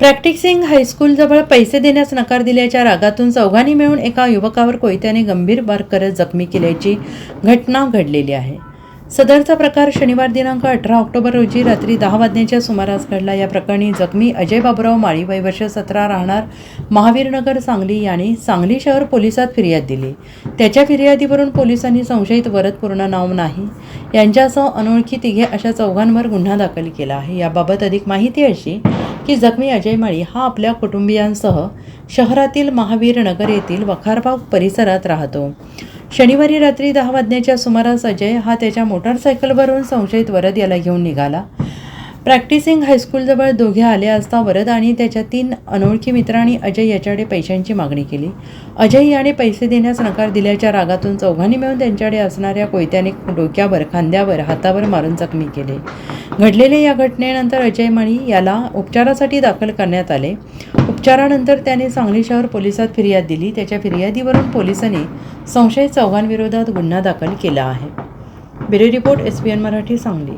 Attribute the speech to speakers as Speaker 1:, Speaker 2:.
Speaker 1: Practising हायस्कूलजवळ पैसे देण्यास नकार दिल्याच्या रागातून चौघांनी मिळून एका युवकावर कोयत्याने गंभीर वार करत जखमी केल्याची घटना घडलेली आहे. सदरचा प्रकार शनिवार दिनांक अठरा ऑक्टोबर रोजी रात्री दहा वाजण्याच्या सुमारास घडला. या प्रकरणी जखमी अजय बाबुराव माळी वय वर्ष सतरा राहणार महावीरनगर सांगली यांनी सांगली शहर पोलिसात फिर्याद दिली. त्याच्या फिर्यादीवरून पोलिसांनी संशयित वरद पूर्ण नाव नाही. यांच्यासह अनोळखी तिघे अशा चौघांवर गुन्हा दाखल केला आहे. याबाबत अधिक माहिती अशी की जखमी अजय माळी हा आपल्या कुटुंबियांसह शहरातील महावीर नगर येथील वखारबाग परिसरात राहतो. शनिवारी रात्री दहा वाजण्याच्या सुमारास अजय हा त्याच्या मोटारसायकलवरून संशयित वरद याला घेऊन निघाला. प्रॅक्टिसिंग हायस्कूलजवळ दोघे आले असता वरद आणि त्याच्या तीन अनोळखी मित्रांनी अजय याच्याकडे पैशांची मागणी केली. अजय याने पैसे देण्यास नकार दिल्याच्या रागातून चौघांनी मिळून त्यांच्याकडे असणाऱ्या कोयत्याने डोक्यावर खांद्यावर हातावर मारून जखमी केले. घडलेल्या या घटनेनंतर अजय मणी याला उपचारासाठी दाखल करण्यात आले. उपचारानंतर त्याने सांगली शहर पोलिसात फिर्याद दिली. त्याच्या फिर्यादीवरून पोलिसांनी संशयित चौघांविरोधात गुन्हा दाखल केला आहे. Bureau report S P N Marathi Sangli.